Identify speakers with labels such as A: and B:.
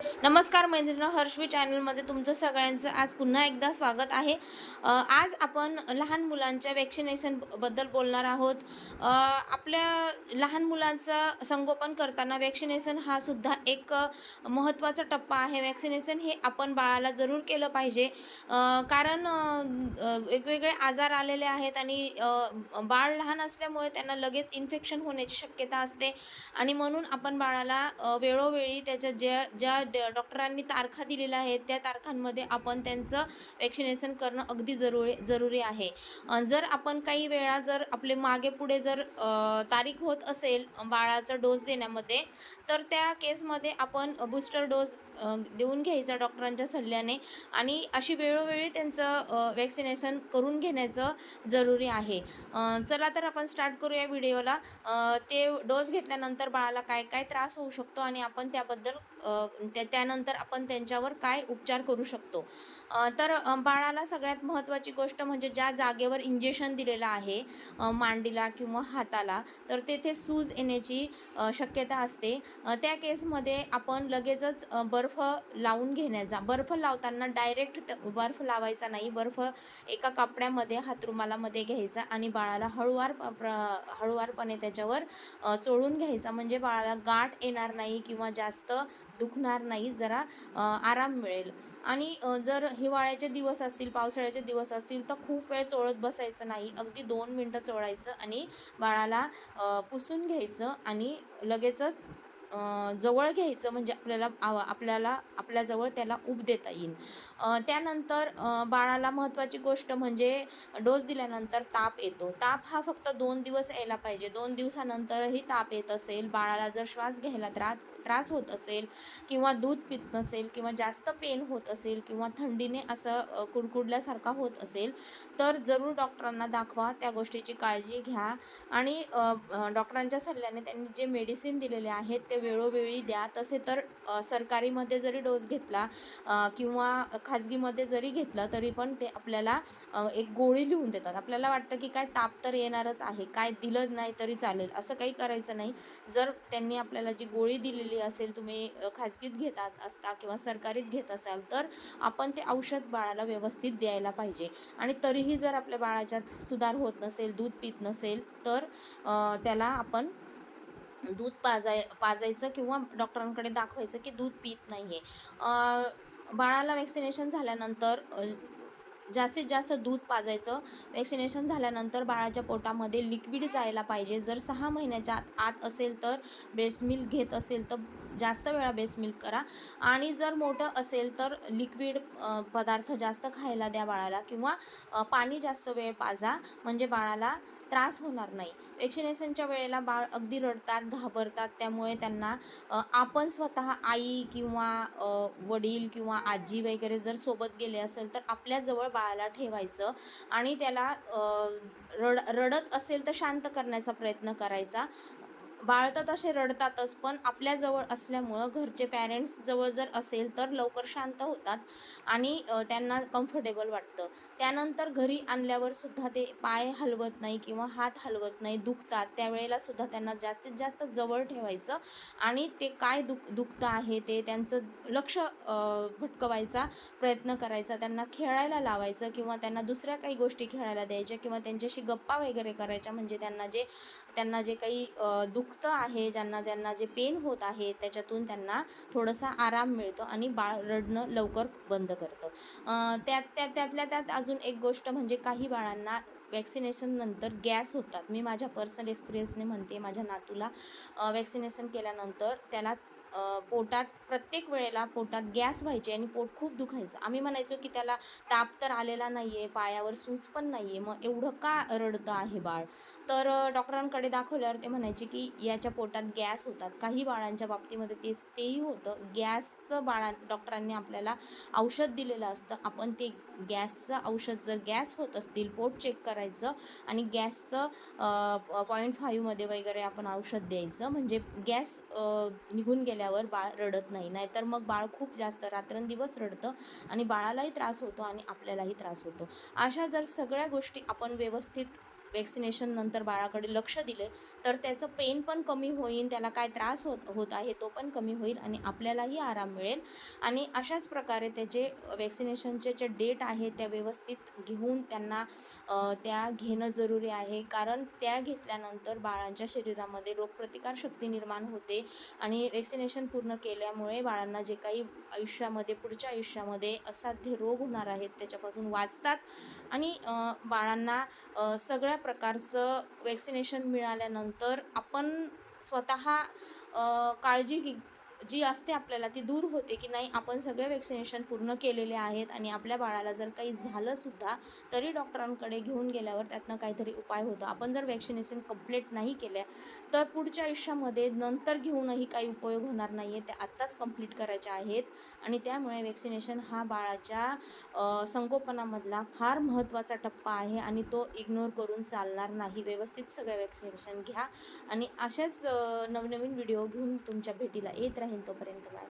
A: नमस्कार मैत्रिणी हर्षवी चॅनलमध्ये तुमचं सगळ्यांचं आज पुन्हा एकदा स्वागत आहे. आज आपण लहान मुलांच्या वॅक्सिनेशनबद्दल बोलणार आहोत. आपल्या लहान मुलांचं संगोपन करताना वॅक्सिनेशन हा सुद्धा एक महत्त्वाचा टप्पा आहे. वॅक्सिनेशन हे आपण बाळाला जरूर केलं पाहिजे. कारण वेगवेगळे आजार आलेले आहेत आणि बाळ लहान असल्यामुळे त्यांना लगेच इन्फेक्शन होण्याची शक्यता असते. आणि म्हणून आपण बाळाला वेळोवेळी त्याच्या ज्या ज्या डॉक्टरांनी तारखा दिलेल्या आहेत. त्या तारखांमध्ये आपण त्यांचं वॅक्सिनेशन करणं अगदी जरुरी जरुरी आहे. जर आपण काही वेळा जर आपले मागे पुढे जर तारीख होत असेल बाळाचा डोस देण्यामध्ये तर त्या केसमध्ये आपण बूस्टर डोस देऊन घ्यायचा डॉक्टरांच्या सल्ल्याने आणि अशी वेळोवेळी त्यांचं वॅक्सिनेशन करून घेण्याचं जरुरी आहे. चला तर आपण स्टार्ट करूया व्हिडिओला ते डोस घेतल्यानंतर बाळाला काय काय त्रास होऊ शकतो आणि आपण त्याबद्दल त्या त्यानंतर आपण त्यांच्यावर काय उपचार करू शकतो? तर बाळाला सगळ्यात महत्त्वाची गोष्ट म्हणजे ज्या जागेवर इंजेक्शन दिलेलं आहे मांडीला किंवा हाताला तर तेथे सूज येण्याची शक्यता असते. त्या केसमध्ये आपण लगेचच बर्फ लावून घेण्याचा बर्फ लावताना डायरेक्ट बर्फ लावायचा नाही बर्फ एका कपड्यामध्ये हातरुमालामध्ये घ्यायचा आणि बाळाला हळूवार प- प्र हळुवारपणे त्याच्यावर चोळून घ्यायचा. म्हणजे बाळाला गाठ येणार नाही किंवा जास्त दुखणार नाही जरा आराम मिळेल. आणि जर हिवाळ्याचे दिवस असतील पावसाळ्याचे दिवस असतील तर खूप वेळ चोळत बसायचं नाही. अगदी दोन मिनटं चोळायचं आणि बाळाला पुसून घ्यायचं आणि लगेचच जवळ घ्यायचं म्हणजे आपल्याला आव- आपल्याला आपल्याजवळ त्याला उब देता येईल. त्यानंतर बाळाला महत्त्वाची गोष्ट म्हणजे डोस दिल्यानंतर ताप येतो. ताप हा फक्त दोन दिवस यायला पाहिजे. दोन दिवसानंतरही ताप येत असेल बाळाला जर श्वास घ्यायला त्रास त्रास होत असेल किंवा दूध पित नसेल किंवा जास्त पेन होत असेल किंवा थंडीने असं कुडकुडल्यासारखा होत असेल तर जरूर डॉक्टरांना दाखवा त्या गोष्टीची काळजी घ्या. आणि डॉक्टरांच्या सल्ल्याने त्यांनी जे मेडिसिन दिलेले आहेत ते वेळोवेळी द्या. तसे तर सरकारीमध्ये जरी डोस घेतला किंवा खाजगीमध्ये जरी घेतलं तरी पण ते आपल्याला एक गोळी लिहून देतात. आपल्याला वाटतं की काय ताप तर येणारच आहे काय दिलं नाही तरी चालेल असं काही करायचं नाही. जर त्यांनी आपल्याला जी गोळी दिलेली असेल तुम्ही खाजगीत घेतात असता किंवा सरकारीत घेत असाल तर आपण ते औषध बाळाला व्यवस्थित द्यायला पाहिजे. आणि तरीही जर आपल्या बाळाच्यात सुधार होत नसेल दूध पित नसेल तर त्याला आपण दूध पाजाय पाजायचं किंवा डॉक्टरांकडे दाखवायचं की दूध पित नाही आहे बाळाला वॅक्सिनेशन झाल्यानंतर जास्तीत जास्त दूध पाजायचं. वॅक्सिनेशन झाल्यानंतर बाळाच्या पोटामध्ये लिक्विड जायला पाहिजे. जर सहा महिन्याच्या आत आत असेल तर ब्रेस्ट मिल्क घेत असेल तर जास्त वेळा बेस मिल्क करा. आणि जर मोठं असेल तर लिक्विड पदार्थ जास्त खायला द्या बाळाला किंवा पाणी जास्त वेळ पाजा. म्हणजे बाळाला त्रास होणार नाही. वॅक्सिनेशनच्या वेळेला बाळ अगदी रडतात घाबरतात. त्यामुळे त्यांना आपण स्वतः आई किंवा वडील किंवा आजी वगैरे जर सोबत गेले असेल तर आपल्याजवळ बाळाला ठेवायचं आणि त्याला रड रडत असेल तर शांत करण्याचा प्रयत्न करायचा. बाळ तर तसे रडतातच पण आपल्याजवळ असल्यामुळं घरचे पॅरेंट्स जवळ जर असेल तर लवकर शांत होतात आणि त्यांना कम्फर्टेबल वाटतं. त्यानंतर घरी आणल्यावर सुद्धा ते पाय हलवत नाही किंवा हात हलवत नाही दुखतात. त्यावेळेला सुद्धा त्यांना जास्तीत जास्त जवळ ठेवायचं आणि ते काय दुख दुखतं आहे ते त्यांचं लक्ष भटकवायचा प्रयत्न करायचा. त्यांना खेळायला लावायचं किंवा त्यांना दुसऱ्या काही गोष्टी खेळायला द्यायच्या किंवा त्यांच्याशी गप्पा वगैरे करायच्या म्हणजे त्यांना जे त्यांना जे काही दुःख दुखतं आहे ज्यांना त्यांना जे पेन होत आहे त्याच्यातून त्यांना थोडासा आराम मिळतो आणि बाळ रडणं लवकर बंद करतं. त्यात त्या त्यातल्या त्यात अजून एक गोष्ट म्हणजे काही बाळांना वॅक्सिनेशन नंतर गॅस होतात. मी माझ्या पर्सनल एक्सपिरियन्सने म्हणते माझ्या नातूला वॅक्सिनेशन केल्यानंतर त्याला पोटात प्रत्येक वेळेला पोटात गॅस व्हायचे आणि पोट खूप दुखायचं. आम्ही म्हणायचो की त्याला ताप तर आलेला नाही आहे पायावर सूज पण नाही आहे मग एवढं का रडतं आहे बाळ? तर डॉक्टरांकडे दाखवल्यावर ते म्हणायचे की याच्या पोटात गॅस होतात. काही बाळांच्या बाबतीमध्ये तेच तेही होतं. गॅसचं बाळां डॉक्टरांनी आपल्याला औषध दिलेलं असतं. आपण ते गॅसचं औषध जर गॅस होत असतील पोट चेक करायचं आणि गॅसचं पॉईंट फाईव्हमध्ये वगैरे आपण औषध द्यायचं. म्हणजे गॅस निघून गेल्या गेल्यावर बाळ रडत नाही. नाहीतर मग बाळ खूप जास्त रात्रंदिवस रडतं आणि बाळालाही त्रास होतो आणि आपल्यालाही त्रास होतो. अशा जर सगळ्या गोष्टी आपण व्यवस्थित वॅक्सिनेशन नंतर बाळाकडे लक्ष दिले तर त्याचं पेन पण कमी होईल त्याला काय त्रास होत होत आहे तो पण कमी होईल आणि आपल्यालाही आराम मिळेल. आणि अशाच प्रकारे त्याचे वॅक्सिनेशनचे जे डेट आहे त्या व्यवस्थित घेऊन त्यांना त्या घेणं जरुरी आहे. कारण त्या घेतल्यानंतर बाळांच्या शरीरामध्ये रोगप्रतिकारशक्ती निर्माण होते आणि वॅक्सिनेशन पूर्ण केल्यामुळे बाळांना जे काही आयुष्यामध्ये पुढच्या आयुष्यामध्ये असाध्य रोग होणार आहेत त्याच्यापासून वाचतात. आणि बाळांना सगळ्या प्रकारचं वॅक्सिनेशन मिळाल्यानंतर आपण स्वतः काळजी घे- जी असते आपल्याला ती दूर होते की नाही आपण सगळे वॅक्सिनेशन पूर्ण केलेले आहेत आणि आपल्या बाळाला जर काही झालंसुद्धा तरी डॉक्टरांकडे घेऊन गेल्यावर त्यातनं काहीतरी उपाय होतो. आपण जर वॅक्सिनेशन कंप्लीट नाही केल्या तर पुढच्या आयुष्यामध्ये नंतर घेऊनही काही उपयोग होणार नाही आहे त्या आत्ताच कंप्लीट करायच्या आहेत आणि त्यामुळे वॅक्सिनेशन हा बाळाच्या संगोपनामधला फार महत्त्वाचा टप्पा आहे आणि तो इग्नोर करून चालणार नाही. व्यवस्थित सगळं वॅक्सिनेशन घ्या आणि अशाच नवनवीन व्हिडिओ घेऊन तुमच्या भेटीला येत राहील राहीन तोपर्यंत बाय.